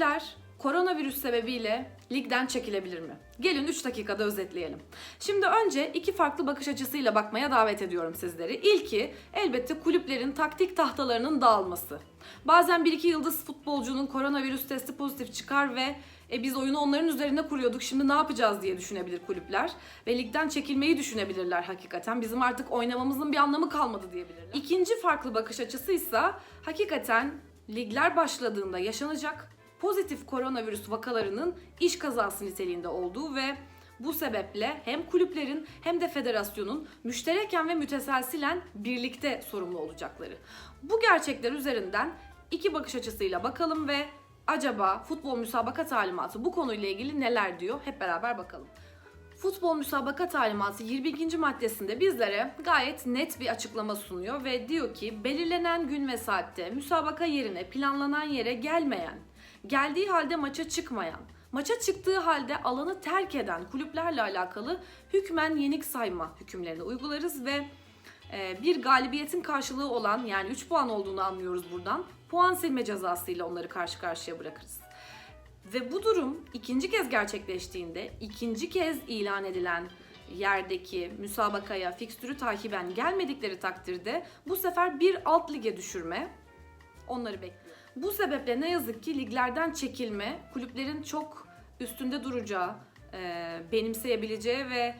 Kulüpler koronavirüs sebebiyle ligden çekilebilir mi? Gelin 3 dakikada özetleyelim. Şimdi önce iki farklı bakış açısıyla bakmaya davet ediyorum sizleri. İlki elbette kulüplerin taktik tahtalarının dağılması. Bazen 1-2 yıldız futbolcunun koronavirüs testi pozitif çıkar ve e, biz oyunu onların üzerine kuruyorduk şimdi ne yapacağız diye düşünebilir kulüpler. Ve ligden çekilmeyi düşünebilirler hakikaten. Bizim artık oynamamızın bir anlamı kalmadı diyebilirler. İkinci farklı bakış açısı ise hakikaten ligler başladığında yaşanacak pozitif koronavirüs vakalarının iş kazası niteliğinde olduğu ve bu sebeple hem kulüplerin hem de federasyonun müştereken ve müteselsilen birlikte sorumlu olacakları. Bu gerçekler üzerinden iki bakış açısıyla bakalım ve acaba futbol müsabaka talimatı bu konuyla ilgili neler diyor hep beraber bakalım. Futbol müsabaka talimatı 22. maddesinde bizlere gayet net bir açıklama sunuyor ve diyor ki belirlenen gün ve saatte müsabaka yerine planlanan yere gelmeyen, geldiği halde maça çıkmayan, maça çıktığı halde alanı terk eden kulüplerle alakalı hükmen yenik sayma hükümlerini uygularız ve e, bir galibiyetin karşılığı olan yani 3 puan olduğunu anlıyoruz buradan. Puan silme cezasıyla onları karşı karşıya bırakırız. Ve bu durum ikinci kez gerçekleştiğinde ikinci kez ilan edilen yerdeki müsabakaya fikstürü takiben gelmedikleri takdirde bu sefer bir alt lige düşürme onları bekliyor. Bu sebeple ne yazık ki liglerden çekilme kulüplerin çok üstünde duracağı, e, benimseyebileceği ve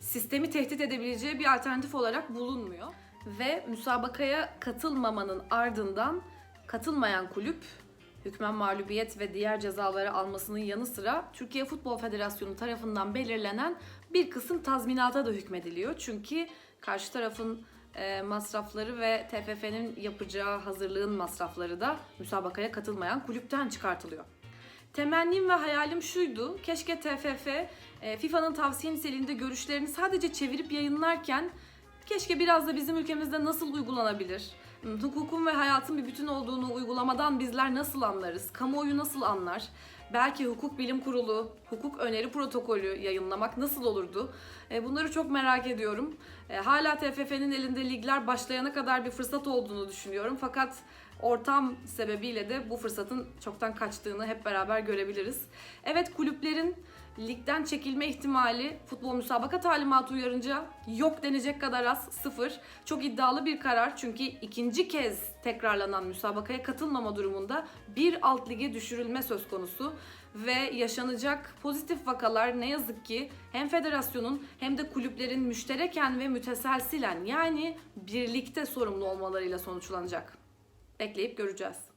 sistemi tehdit edebileceği bir alternatif olarak bulunmuyor. Ve müsabakaya katılmamanın ardından katılmayan kulüp hükmen mağlubiyet ve diğer cezaları almasının yanı sıra Türkiye Futbol Federasyonu tarafından belirlenen bir kısım tazminata da hükmediliyor. Çünkü karşı tarafın masrafları ve TFF'nin yapacağı hazırlığın masrafları da müsabakaya katılmayan kulüpten çıkartılıyor. Temennim ve hayalim şuydu. Keşke TFF e, FIFA'nın tavsiye niteliğinde görüşlerini sadece çevirip yayınlarken keşke biraz da bizim ülkemizde nasıl uygulanabilir? Hukukun ve hayatın bir bütün olduğunu uygulamadan bizler nasıl anlarız? Kamuoyu nasıl anlar? Belki hukuk bilim kurulu, hukuk öneri protokolü yayınlamak nasıl olurdu? E, Bunları çok merak ediyorum. E, Hala TFF'nin elinde ligler başlayana kadar bir fırsat olduğunu düşünüyorum. Fakat ortam sebebiyle de bu fırsatın çoktan kaçtığını hep beraber görebiliriz. Evet kulüplerin ligden çekilme ihtimali futbol müsabaka talimatı uyarınca yok denecek kadar az sıfır. Çok iddialı bir karar çünkü ikinci kez tekrarlanan müsabakaya katılmama durumunda bir alt lige düşürülme söz konusu ve yaşanacak pozitif vakalar ne yazık ki hem federasyonun hem de kulüplerin müştereken ve müteselsilen yani birlikte sorumlu olmalarıyla sonuçlanacak. Bekleyip göreceğiz.